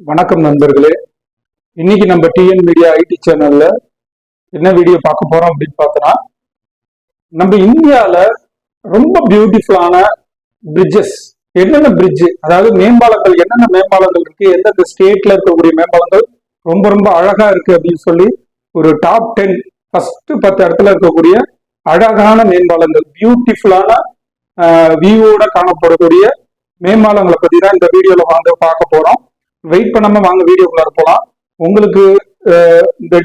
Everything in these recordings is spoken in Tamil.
வணக்கம் நண்பர்களே. இன்னைக்கு நம்ம டிஎன் மீடியா ஐடி சேனல்ல என்ன வீடியோ பார்க்க போறோம் அப்படின்னு பார்த்தோன்னா நம்ம இந்தியால ரொம்ப பியூட்டிஃபுல்லான பிரிட்ஜஸ் என்னென்ன பிரிட்ஜ் அதாவது மேம்பாலங்கள் என்னென்ன மேம்பாலங்கள் இருக்கு? எந்தெந்த ஸ்டேட்ல இருக்கக்கூடிய மேம்பாலங்கள் ரொம்ப ரொம்ப அழகா இருக்கு அப்படின்னு சொல்லி ஒரு டாப் டென் ஃபர்ஸ்ட் பத்து இடத்துல இருக்கக்கூடிய அழகான மேம்பாலங்கள் பியூட்டிஃபுல்லான வியூவோட காணப்படக்கூடிய மேம்பாலங்களை பத்தி தான் இந்த வீடியோல வாங்க பார்க்க போறோம். வெயிட் பண்ணாம வாங்க வீடியோக்குள்ள போலாம். உங்களுக்கு இந்த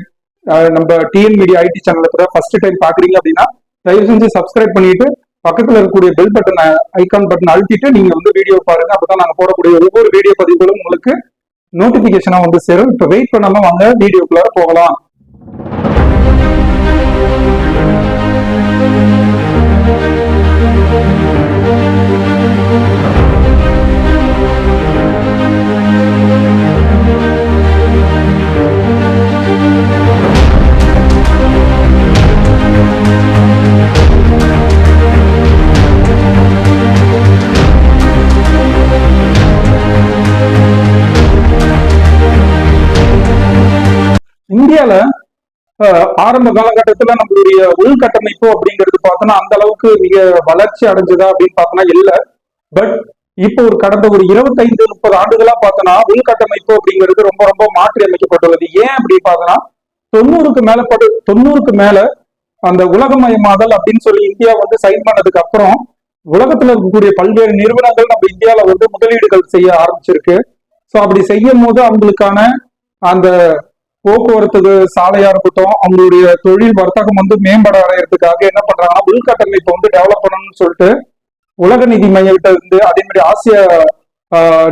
நம்ம டிஎன் மீடியா ஐடி சேனல் கூட ஃபர்ஸ்ட் டைம் பாக்குறீங்க அப்படின்னா தயவு செஞ்சு சப்ஸ்கிரைப் பண்ணிட்டு பக்கத்துல இருக்கக்கூடிய பெல் பட்டன் ஐகான் பட்டன் அழுத்திட்டு நீங்க வந்து வீடியோ பாருங்க. அப்பதான் நாங்க போடக்கூடிய ஒவ்வொரு வீடியோ பதிவுகளும் உங்களுக்கு நோட்டிபிகேஷனா வந்து சேரும். இப்போ வெயிட் பண்ணாம வாங்க வீடியோக்குள்ள போகலாம். இந்தியால ஆரம்ப காலகட்டத்துல நம்மளுடைய உள்கட்டமைப்பு அப்படிங்கிறது பார்த்தோம்னா அந்த அளவுக்கு மிக வளர்ச்சி அடைஞ்சதா அப்படின்னு பார்த்தோம்னா இல்ல. பட் இப்போ ஒரு கடந்த ஒரு இருபத்தைந்து முப்பது ஆண்டுகளா பார்த்தோம்னா உள்கட்டமைப்பு அப்படிங்கிறது ரொம்ப ரொம்ப மாற்றி அமைக்கப்பட்டுள்ளது. ஏன் அப்படி பார்த்தோம்னா தொண்ணூறுக்கு மேல படு தொண்ணூறுக்கு மேல அந்த உலகமயமாதல் அப்படின்னு சொல்லி இந்தியா வந்து சைன் பண்ணதுக்கு அப்புறம் உலகத்துல இருக்கக்கூடிய பல்வேறு நிறுவனங்கள் நம்ம இந்தியால வந்து முதலீடுகள் செய்ய ஆரம்பிச்சிருக்கு. ஸோ அப்படி செய்யும் போது அவங்களுக்கான அந்த போக்குவரத்து சாலையா இருக்கட்டும் அவங்களுடைய தொழில் வர்த்தகம் வந்து மேம்பட அடையிறதுக்காக என்ன பண்றாங்கன்னா உள்கட்டமைப்பை வந்து டெவலப் பண்ணணும்னு சொல்லிட்டு உலக நிதி மையகிட்ட இருந்து அதே மாதிரி ஆசிய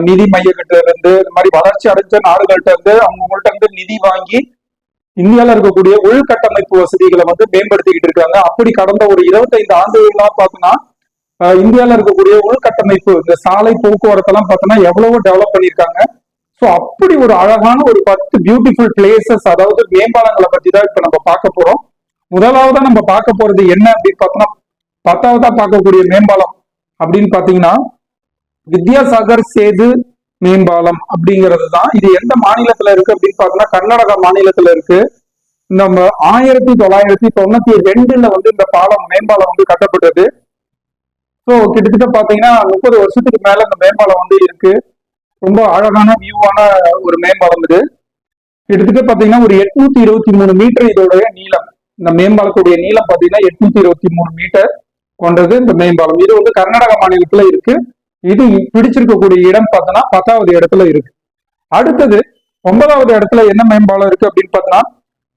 நிதி மையகிட்ட இருந்து இந்த மாதிரி வளர்ச்சி அடைஞ்ச நாடுகள்கிட்ட இருந்து அவங்கள்ட்ட இருந்து நிதி வாங்கி இந்தியால இருக்கக்கூடிய உள்கட்டமைப்பு வசதிகளை வந்து மேம்படுத்திக்கிட்டு இருக்காங்க. அப்படி கடந்த ஒரு இருபத்தைந்து ஆண்டுகளா பார்த்தோம்னா இந்தியாவில் இந்தியால இருக்கக்கூடிய உள்கட்டமைப்பு இந்த சாலை போக்குவரத்தெல்லாம் பார்த்தோம்னா எவ்வளவோ டெவலப் பண்ணியிருக்காங்க. ஸோ அப்படி ஒரு அழகான ஒரு பத்து பியூட்டிஃபுல் பிளேசஸ் அதாவது மேம்பாலங்களை பத்தி தான் இப்ப நம்ம பார்க்க போறோம். முதலாவதா நம்ம பார்க்க போறது என்ன அப்படின்னு பார்த்தோம்னா பத்தாவதா பார்க்கக்கூடிய மேம்பாலம் அப்படின்னு பாத்தீங்கன்னா வித்யாசாகர் சேது மேம்பாலம் அப்படிங்கிறது தான் இது எந்த மாநிலத்துல இருக்கு அப்படின்னு பார்த்தோம்னா கர்நாடகா மாநிலத்துல இருக்கு. நம்ம ஆயிரத்தி தொள்ளாயிரத்தி தொண்ணூத்தி ரெண்டுல வந்து இந்த பாலம் மேம்பாலம் வந்து கட்டப்பட்டது. ஸோ கிட்டத்தட்ட பாத்தீங்கன்னா முப்பது வருஷத்துக்கு மேல இந்த மேம்பாலம் வந்து இருக்கு. ரொம்ப அழகான வியூவான ஒரு மேம்பாலம் இது. கிட்டத்தட்ட பாத்தீங்கன்னா ஒரு எட்நூத்தி இருபத்தி மூணு மீட்டர் இதோடைய நீளம். இந்த மேம்பாலத்துடைய நீளம் பாத்தீங்கன்னா எட்நூத்தி இருபத்தி மூணு மீட்டர் கொண்டது இந்த மேம்பாலம். இது வந்து கர்நாடக மாநிலத்துல இருக்கு. இது பிடிச்சிருக்கக்கூடிய இடம் பார்த்தோன்னா பத்தாவது இடத்துல இருக்கு. அடுத்தது ஒன்பதாவது இடத்துல என்ன மேம்பாலம் இருக்கு அப்படின்னு பார்த்தோன்னா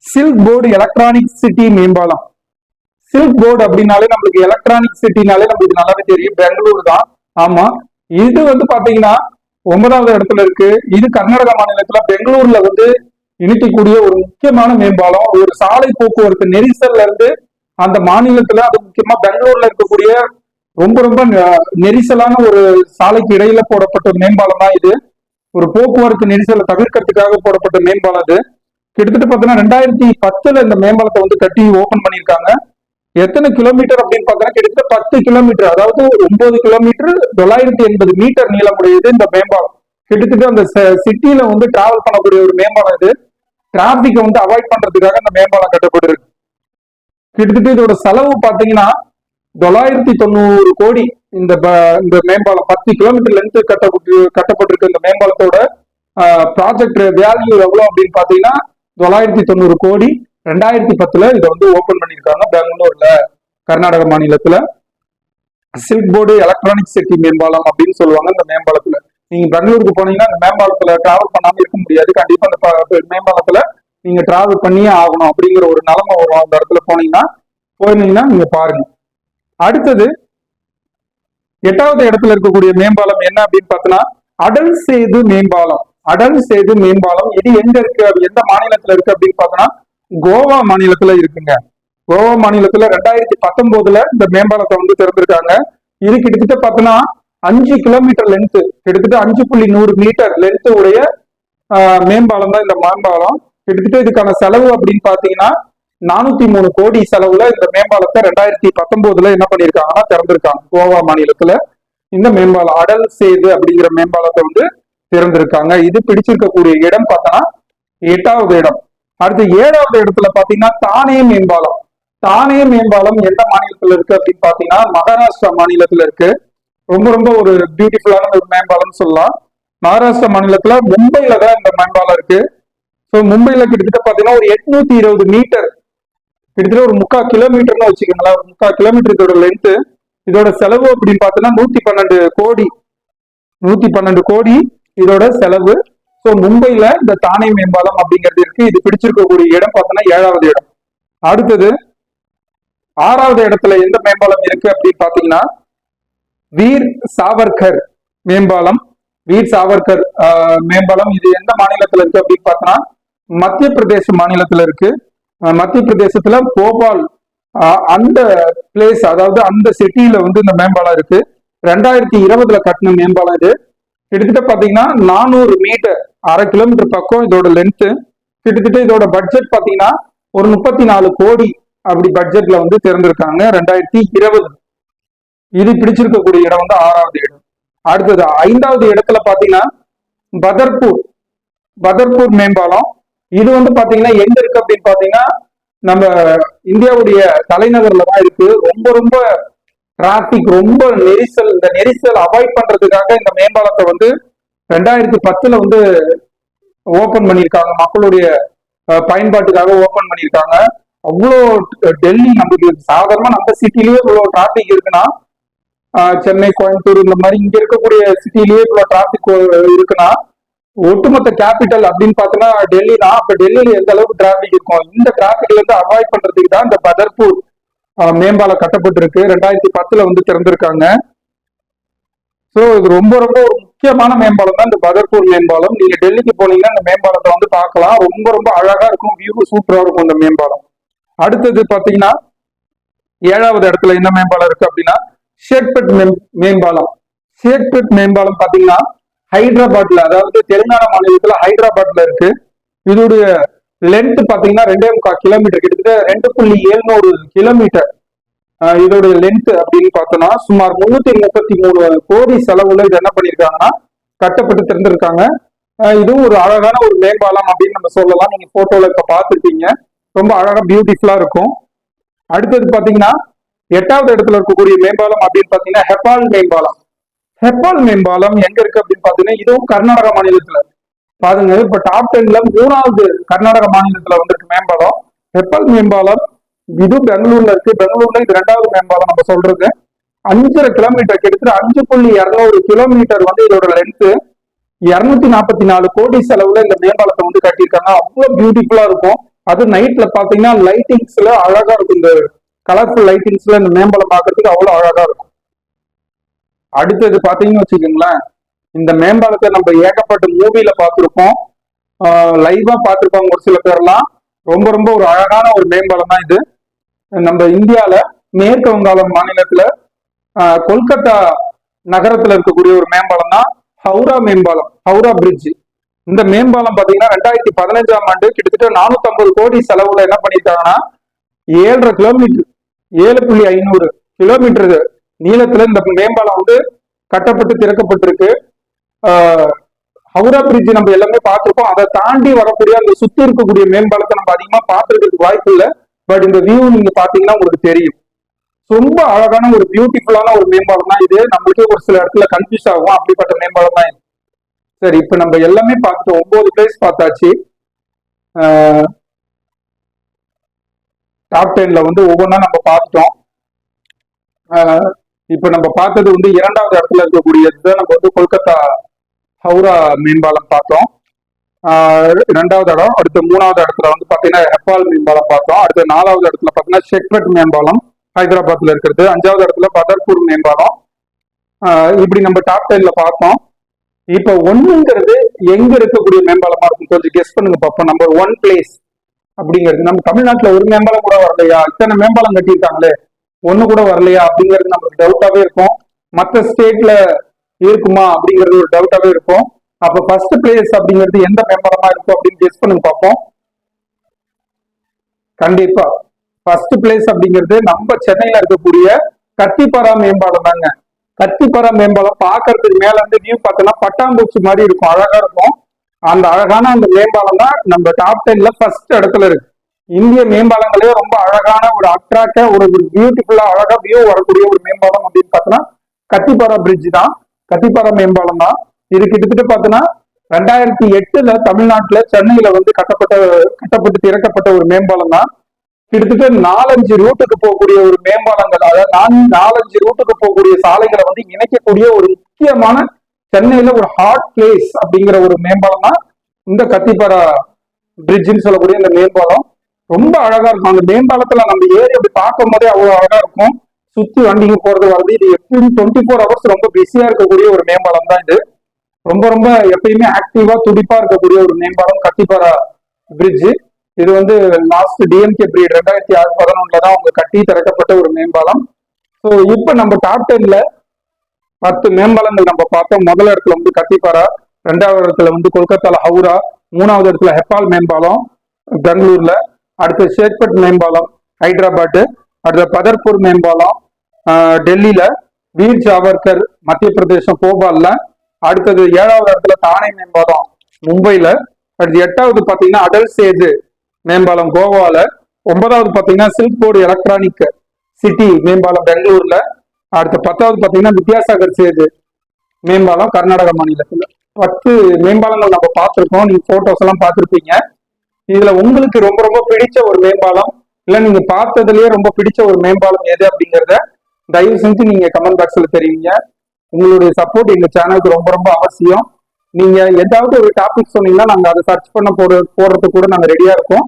சில்க் போர்டு எலக்ட்ரானிக் சிட்டி மேம்பாலம். சில்க் போர்டு அப்படின்னாலே நம்மளுக்கு எலக்ட்ரானிக் சிட்டினாலே நம்மளுக்கு நல்லாவே தெரியும். பெங்களூர் தான். ஆமா. இது வந்து பாத்தீங்கன்னா ஒன்பதாவது இடத்துல இருக்கு. இது கர்நாடக மாநிலத்துல பெங்களூர்ல வந்து இணைக்கக்கூடிய ஒரு முக்கியமான மேம்பாலம். ஒரு சாலை போக்குவரத்து நெரிசல்ல இருந்து அந்த மாநிலத்துல அது முக்கியமா பெங்களூர்ல இருக்கக்கூடிய ரொம்ப ரொம்ப நெ- நெரிசலான ஒரு சாலைக்கு இடையில போடப்பட்ட ஒரு மேம்பாலம் தான் இது. ஒரு போக்குவரத்து நெரிசலை தவிர்க்கிறதுக்காக போடப்பட்ட மேம்பாலம் இது கிட்டத்தட்ட பார்த்தீங்கன்னா ரெண்டாயிரத்தி பத்துல இந்த மேம்பாலத்தை வந்து கட்டி ஓபன் பண்ணியிருக்காங்க. எத்தனை கிலோமீட்டர் அப்படின்னு பாத்தீங்கன்னா கிட்டத்தட்ட பத்து கிலோமீட்டர் அதாவது ஒன்பது கிலோமீட்டர் தொள்ளாயிரத்தி எண்பது மீட்டர் நீளமுடையது இந்த மேம்பாலம். கிட்டத்தட்ட அந்த சிட்டியில வந்து டிராவல் பண்ணக்கூடிய ஒரு மேம்பாலம் இது. டிராபிக்கை வந்து அவாய்ட் பண்றதுக்காக இந்த மேம்பாலம் கட்டப்பட்டிருக்கு. கிட்டத்தட்ட இதோட செலவு பாத்தீங்கன்னா தொள்ளாயிரத்தி தொண்ணூறு கோடி இந்த ப- இந்த மேம்பாலம் பத்து கிலோமீட்டர் லென்த்து கட்டப்பட்டு கட்டப்பட்டிருக்க இந்த மேம்பாலத்தோட ப்ராஜெக்ட் வேல்யூ எவ்வளவு அப்படின்னு பாத்தீங்கன்னா தொள்ளாயிரத்தி தொண்ணூறு கோடி. ரெண்டாயிரத்தி பத்துல இதை வந்து ஓபன் பண்ணியிருக்காங்க. பெங்களூர்ல கர்நாடக மாநிலத்துல. சில்க் போர்டு எலக்ட்ரானிக் சிட்டி மேம்பாலம் அப்படின்னு சொல்லுவாங்க இந்த மேம்பாலத்துல. நீங்க பெங்களூருக்கு போனீங்கன்னா இந்த மேம்பாலத்துல டிராவல் பண்ணாம இருக்க முடியாது. கண்டிப்பா அந்த மேம்பாலத்துல நீங்க டிராவல் பண்ணியே ஆகணும் அப்படிங்கிற ஒரு நிலைமை வரும். அந்த இடத்துல போனீங்கன்னா போனீங்கன்னா நீங்க பாருங்க. அடுத்தது எட்டாவது இடத்துல இருக்கக்கூடிய மேம்பாலம் என்ன அப்படின்னு பார்த்தோன்னா அடல் சேது மேம்பாலம். அடல் சேது மேம்பாலம் இது எங்க இருக்கு அது எந்த மாநிலத்துல இருக்கு அப்படின்னு பார்த்தோன்னா கோவா மாநிலத்துல இருக்குங்க. கோவா மாநிலத்துல ரெண்டாயிரத்தி பத்தொன்பதுல இந்த மேம்பாலத்தை வந்து திறந்திருக்காங்க. இது கிட்டத்தட்ட பார்த்தோன்னா அஞ்சு கிலோமீட்டர் லென்த்து கிட்டத்தட்ட அஞ்சு புள்ளி நூறு மீட்டர் லென்த்து உடைய மேம்பாலம் தான் இந்த மேம்பாலம். கிட்டத்தட்ட இதுக்கான செலவு அப்படின்னு பாத்தீங்கன்னா நானூத்தி மூணு கோடி செலவுல இந்த மேம்பாலத்தை ரெண்டாயிரத்தி பத்தொன்பதுல என்ன பண்ணிருக்காங்கன்னா திறந்திருக்காங்க கோவா மாநிலத்துல. இந்த மேம்பாலம் அடல் சேது அப்படிங்கிற மேம்பாலத்தை வந்து திறந்திருக்காங்க. இது பிடிச்சிருக்கக்கூடிய இடம் பார்த்தோன்னா எட்டாவது இடம். அடுத்து ஏழாவது இடத்துல பாத்தீங்கன்னா தானே மேம்பாலம். தானே மேம்பாலம் எந்த மாநிலத்துல இருக்கு அப்படின்னு பாத்தீங்கன்னா மகாராஷ்டிரா மாநிலத்துல இருக்கு. ரொம்ப ரொம்ப ஒரு பியூட்டிஃபுல்லான ஒரு மேம்பாலம் சொல்லலாம். மகாராஷ்டிரா மாநிலத்துல மும்பைல தான் இந்த மேம்பாலம் இருக்கு. ஸோ மும்பைல கிட்டத்தட்ட பாத்தீங்கன்னா ஒரு எட்நூத்தி இருபது மீட்டர். கிட்டத்தட்ட ஒரு முக்கால் கிலோமீட்டர்னு வச்சுக்கோங்களேன். ஒரு முக்கால் கிலோமீட்டர் இதோட லென்த்து இதோட செலவு அப்படின்னு பார்த்தீங்கன்னா நூத்தி பன்னெண்டு கோடி. நூத்தி பன்னெண்டு கோடி இதோட செலவு. ஸோ மும்பைல இந்த தானே மேம்பாலம் அப்படிங்கிறது இருக்கு. இது பிடிச்சிருக்கக்கூடிய இடம் பார்த்தோன்னா ஏழாவது இடம். அடுத்தது ஆறாவது இடத்துல எந்த மேம்பாலம் இருக்கு அப்படின்னு பாத்தீங்கன்னா வீர் சாவர்கர் மேம்பாலம். வீர் சாவர்கர் மேம்பாலம் இது எந்த மாநிலத்துல இருக்கு அப்படின்னு பார்த்தோன்னா மத்திய பிரதேச மாநிலத்துல இருக்கு. மத்திய பிரதேசத்துல போபால் அந்த பிளேஸ் அதாவது அந்த சிட்டியில வந்து இந்த மேம்பாலம் இருக்கு. ரெண்டாயிரத்தி இருபதுல கட்டின மேம்பாலம் இது. கிட்டத்தட்ட பாத்தீங்கன்னா நானூறு மீட்டர் அரை கிலோமீட்டர் பக்கம் இதோட லென்த்து கிட்டத்தட்ட இதோட பட்ஜெட் பாத்தீங்கன்னா ஒரு முப்பத்தி நாலு கோடி அப்படி பட்ஜெட்ல வந்து திறந்திருக்காங்க. ரெண்டாயிரத்தி இருபது. இது பிடிச்சிருக்கக்கூடிய இடம் வந்து ஆறாவது இடம். அடுத்தது ஐந்தாவது இடத்துல பாத்தீங்கன்னா பதர்பூர் பதர்பூர் மேம்பாலம். இது வந்து பாத்தீங்கன்னா எங்க இருக்கு அப்படின்னு பாத்தீங்கன்னா நம்ம இந்தியாவுடைய தலைநகர்ல தான் இருக்கு. ரொம்ப ரொம்ப டிராபிக் ரொம்ப நெரிசல் இந்த நெரிசல் அவாய்ட் பண்றதுக்காக இந்த மேம்பாலத்தை வந்து ரெண்டாயிரத்தி பத்துல வந்து ஓபன் பண்ணியிருக்காங்க. மக்களுடைய பயன்பாட்டுக்காக ஓபன் பண்ணியிருக்காங்க. அவ்வளோ டெல்லி நமக்கு சாதாரணமா நம்ம சிட்டிலேயே இவ்வளோ டிராபிக் இருக்குன்னா சென்னை கோயம்புத்தூர் இந்த மாதிரி இங்க இருக்கக்கூடிய சிட்டிலேயே இவ்வளோ டிராபிக் இருக்குன்னா ஒட்டுமொத்த கேபிட்டல் அப்படின்னு பார்த்தோம்னா டெல்லி தான் அப்ப டெல்லியில எந்த அளவுக்கு டிராபிக் இருக்கும் இந்த டிராபிக்ல இருந்து அவாய்ட் பண்றதுக்கு தான் இந்த பதர்பூர் மேம்பாலம் கட்டப்பட்டிருக்கு. ரெண்டாயிரத்தி பத்துல வந்து திறந்திருக்காங்க. ஸோ இது ரொம்ப ரொம்ப ஒரு முக்கியமான மேம்பாலம் தான். இந்த பகர்பூர் மேம்பாலம். நீங்க டெல்லிக்கு போனீங்கன்னா இந்த மேம்பாலத்தை வந்து பார்க்கலாம். ரொம்ப ரொம்ப அழகா இருக்கும். வியூ சூப்பரா இருக்கும் இந்த மேம்பாலம். அடுத்தது பாத்தீங்கன்னா ஏழாவது இடத்துல என்ன மேம்பாலம் இருக்கு அப்படின்னா ஷேக்பெட் மேம் மேம்பாலம். ஷேக்பெட் மேம்பாலம் பாத்தீங்கன்னா ஹைதராபாத்ல அதாவது தெலுங்கானா மாநிலத்துல ஹைதராபாத்ல இருக்கு. இதோடைய லென்த் பாத்தீங்கன்னா ரெண்டே முக்கால் கிலோமீட்டர் கிட்டத்தட்ட ரெண்டு புள்ளி எழுநூறு கிலோமீட்டர் இதோட இதோடைய லென்த் அப்படின்னு பார்த்தோம்னா சுமார் முன்னூத்தி முப்பத்தி மூணு கோடி செலவுல இது என்ன பண்ணிருக்காங்கன்னா கட்டப்பட்டு திறந்திருக்காங்க. இதுவும் ஒரு அழகான ஒரு மேம்பாலம் அப்படின்னு நம்ம சொல்லலாம். நீங்க போட்டோல இப்ப பார்த்துருப்பீங்க. ரொம்ப அழகா பியூட்டிஃபுல்லா இருக்கும். அடுத்தது பாத்தீங்கன்னா எட்டாவது இடத்துல இருக்கக்கூடிய மேம்பாலம் அப்படின்னு பாத்தீங்கன்னா ஹெப்பால் மேம்பாலம். ஹெப்பால் மேம்பாலம் எங்க இருக்கு அப்படின்னு பாத்தீங்கன்னா இதுவும் கர்நாடகா மாநிலத்துல. பாருங்க இப்ப டாப் டென்ல மூணாவது கர்நாடக மாநிலத்துல வந்துட்டு மேம்பாலம். பெப்பல் மேம்பாலம் இது பெங்களூர்ல இருக்கு. பெங்களூர்ல இது ரெண்டாவது மேம்பாலம் நம்ம சொல்றது. அஞ்சரை கிலோமீட்டர் கிட்டத்தட்ட அஞ்சு புள்ளி இருநூறு கிலோமீட்டர் வந்து இதோட லென்த் இருநூத்தி நாற்பத்தி நாலு கோடி செலவுல இந்த மேம்பாலத்தை வந்து கட்டியிருக்காங்க. அவ்வளவு பியூட்டிஃபுல்லா இருக்கும். அது நைட்ல பாத்தீங்கன்னா லைட்டிங்ஸ்ல அழகா இருக்கும். இந்த கலர்ஃபுல் லைட்டிங்ஸ்ல இந்த மேம்பாலம் பாக்குறதுக்கு அவ்வளவு அழகா இருக்கும். அடுத்தது பாத்தீங்கன்னு வச்சுக்கோங்களேன். இந்த மேம்பாலத்தை நம்ம ஏகப்பட்ட மூவில பார்த்திருப்போம். லைவா பார்த்துருப்பாங்க ஒரு சில பேர்லாம். ரொம்ப ரொம்ப ஒரு அழகான ஒரு மேம்பாலம் தான் இது. நம்ம இந்தியால மேற்கு வங்காளம் மாநிலத்துல கொல்கத்தா நகரத்துல இருக்கக்கூடிய ஒரு மேம்பாலம் தான் ஹவுரா மேம்பாலம் ஹவுரா பிரிட்ஜ் இந்த மேம்பாலம் பாத்தீங்கன்னா ரெண்டாயிரத்தி பதினஞ்சாம் ஆண்டு கிட்டத்தட்ட 450 கோடி செலவுல என்ன பண்ணிருக்காங்கன்னா ஏழரை கிலோமீட்டர் ஏழு புள்ளி ஐநூறு கிலோமீட்டர் நீளத்துல இந்த மேம்பாலம் வந்து கட்டப்பட்டு திறக்கப்பட்டிருக்கு. ஹவுரா பிரிட்ஜ் நம்ம எல்லாமே பார்த்துருக்கோம். அதை தாண்டி வரக்கூடிய அந்த சுத்தி இருக்கக்கூடிய மேம்பாலத்தை நம்ம அதிகமா பார்த்துருக்கிறதுக்கு வாய்ப்பு இல்லை. பட் இந்த வியூ நீங்க பாத்தீங்கன்னா உங்களுக்கு தெரியும். ரொம்ப அழகான ஒரு பியூட்டிஃபுல்லான ஒரு மேம்பாலம் தான் இது. நம்மளுக்கே ஒரு சில இடத்துல கன்ஃபியூஸ் ஆகும். அப்படிப்பட்ட மேம்பாலம் தான் சரி இப்ப நம்ம எல்லாமே பார்த்துட்டோம். ஒன்பது பிளேஸ் பார்த்தாச்சு. டாப் டென்ல வந்து ஒவ்வொன்றா நம்ம பார்த்துட்டோம். இப்ப நம்ம பார்த்தது வந்து இரண்டாவது இடத்துல இருக்கக்கூடியது நம்ம வந்து கொல்கத்தா ஹவுரா மேம்பாலம் பார்த்தோம். ரெண்டாவது இடம் அடுத்து மூணாவது இடத்துல வந்து பார்த்தீங்கன்னா ஹெப்பால் மேம்பாலம் பார்த்தோம். அடுத்து நாலாவது இடத்துல பார்த்தீங்கன்னா செக்மெட் மேம்பாலம் ஹைதராபாத்தில் இருக்கிறது அஞ்சாவது இடத்துல பதர்பூர் மேம்பாலம் இப்படி நம்ம டாப் டென்ல பார்த்தோம். இப்போ ஒன்றுங்கிறது எங்க இருக்கக்கூடிய மேம்பாலமா இருக்கும் கொஞ்சம் கெஸ் பண்ணுங்க பார்ப்போம் நம்பர் ஒன் பிளேஸ் அப்படிங்கிறது. நம்ம தமிழ்நாட்டில் ஒரு மேம்பாலம் கூட வரலையா? இத்தனை மேம்பாலம் கட்டியிருக்காங்களே. ஒன்று கூட வரலையா அப்படிங்கிறது நமக்கு டவுட்டாகவே இருக்கும். மற்ற ஸ்டேட்ல இருக்குமா அப்படிங்கிறது ஒரு டவுட்டாவே இருக்கும். அப்ப ஃபர்ஸ்ட் பிளேஸ் அப்படிங்கிறது எந்த மெம்பரமா இருக்கும் அப்படின்னு கெஸ் பண்ணி பார்ப்போம். கண்டிப்பா. ஃபர்ஸ்ட் பிளேஸ் அப்படிங்கிறது நம்ம சென்னையில இருக்கக்கூடிய கத்திப்பாரா மேம்பாலம் தாங்க. கத்திப்பாரா மேம்பாலம் பார்க்கறதுக்கு மேல இருந்து வியூ பார்த்தோம்னா பட்டாம்பூச்சி மாதிரி இருக்கும். அழகா இருக்கும். அந்த அழகான அந்த மேம்பாலம் தான் நம்ம டாப் டென்ல ஃபர்ஸ்ட் இடத்துல இருக்கு. இந்திய மேம்பாலங்களே ரொம்ப அழகான ஒரு அட்ராக்டா ஒரு பியூட்டிஃபுல்லா அழகா வியூ வரக்கூடிய ஒரு மேம்பாலம் அப்படின்னு பார்த்தோம்னா கத்திப்பாரா பிரிட்ஜ் தான். கத்திப்பாறை மேம்பாலம் தான். இது கிட்டத்தட்ட பார்த்தோன்னா ரெண்டாயிரத்தி எட்டுல தமிழ்நாட்டுல சென்னையில வந்து கட்டப்பட்ட கட்டப்பட்டு திறக்கப்பட்ட ஒரு மேம்பாலம் தான். கிட்டத்தட்ட நாலஞ்சு ரூட்டுக்கு போகக்கூடிய ஒரு மேம்பாலங்கள் அதாவது நாலஞ்சு ரூட்டுக்கு போகக்கூடிய சாலைகளை வந்து இணைக்கக்கூடிய ஒரு முக்கியமான சென்னையில ஒரு ஹாட் பிளேஸ் அப்படிங்கிற ஒரு மேம்பாலம் தான் இந்த கத்திப்பாரா பிரிட்ஜுன்னு சொல்லக்கூடிய இந்த மேம்பாலம். ரொம்ப அழகா இருக்கும். அந்த மேம்பாலத்துல நம்ம ஏறி அப்படி பார்க்கும் போதே அவ்வளவு அழகா இருக்கும். சுத்தி வண்டிங்க போறது வருது இது எப்பயும் டுவெண்ட்டி ஃபோர் ஹவர்ஸ் ரொம்ப பிஸியா இருக்கக்கூடிய ஒரு மேம்பாலம் தான் இது. ரொம்ப ரொம்ப எப்பயுமே ஆக்டிவா துடிப்பா இருக்கக்கூடிய ஒரு மேம்பாலம் கத்திப்பாரா பிரிட்ஜ் இது வந்து லாஸ்ட் டிஎம்கே பிரீட் ரெண்டாயிரத்தி ஆறு பதினொன்னுல தான் அவங்க கட்டி திறக்கப்பட்ட ஒரு மேம்பாலம். ஸோ இப்போ நம்ம டாப் டென்ல பத்து மேம்பாலங்கள் நம்ம பார்த்தோம். முதல் இடத்துல வந்து கத்திப்பாரா ரெண்டாவது இடத்துல வந்து கொல்கத்தால ஹவுரா மூணாவது இடத்துல ஹெப்பால் மேம்பாலம் பெங்களூர்ல. அடுத்து ஷேக்பட் மேம்பாலம் ஹைதராபாத். அடுத்த பதர்பூர் மேம்பாலம் டெல்லியில வீர் சாவர்கர் மத்திய பிரதேசம் போபால்ல அடுத்தது ஏழாவது இடத்துல தானே மேம்பாலம் மும்பைல அடுத்து எட்டாவது பாத்தீங்கன்னா அடல் சேது மேம்பாலம் கோவால ஒன்பதாவது பாத்தீங்கன்னா சில்க் போர்டு எலக்ட்ரானிக் சிட்டி மேம்பாலம் பெங்களூர்ல அடுத்து பத்தாவது பாத்தீங்கன்னா வித்யாசாகர் சேது மேம்பாலம் கர்நாடக மாநிலத்துல. பத்து மேம்பாலங்கள் நம்ம பார்த்துருக்கோம். நீங்க போட்டோஸ் எல்லாம் பார்த்துருப்பீங்க. இதுல உங்களுக்கு ரொம்ப ரொம்ப பிடிச்ச ஒரு மேம்பாலம் இல்ல நீங்க பார்த்ததுலயே ரொம்ப பிடிச்ச ஒரு மேம்பாலம் எது அப்படிங்கறத தயவு செஞ்சு நீங்க கமெண்ட் பாக்ஸ்ல தெரிவிங்க உங்களுடைய சப்போர்ட் எங்க சேனலுக்கு ரொம்ப ரொம்ப அவசியம். நீங்க ஏதாவது ஒரு டாபிக் சொன்னீங்கன்னா நாங்க அதை சர்ச் பண்ண போற போடுறதுக்கு கூட நாங்க ரெடியா இருக்கோம்.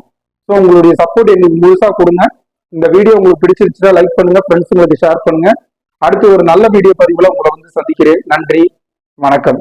ஸோ உங்களுடைய சப்போர்ட் எங்களுக்கு முழுசா கொடுங்க. இந்த வீடியோ உங்களுக்கு பிடிச்சிருச்சுன்னா லைக் பண்ணுங்க ஃப்ரெண்ட்ஸுங்களுக்கு ஷேர் பண்ணுங்க. அடுத்து ஒரு நல்ல வீடியோ பதிவுல உங்களை வந்து சந்திக்கிறேன். நன்றி வணக்கம்.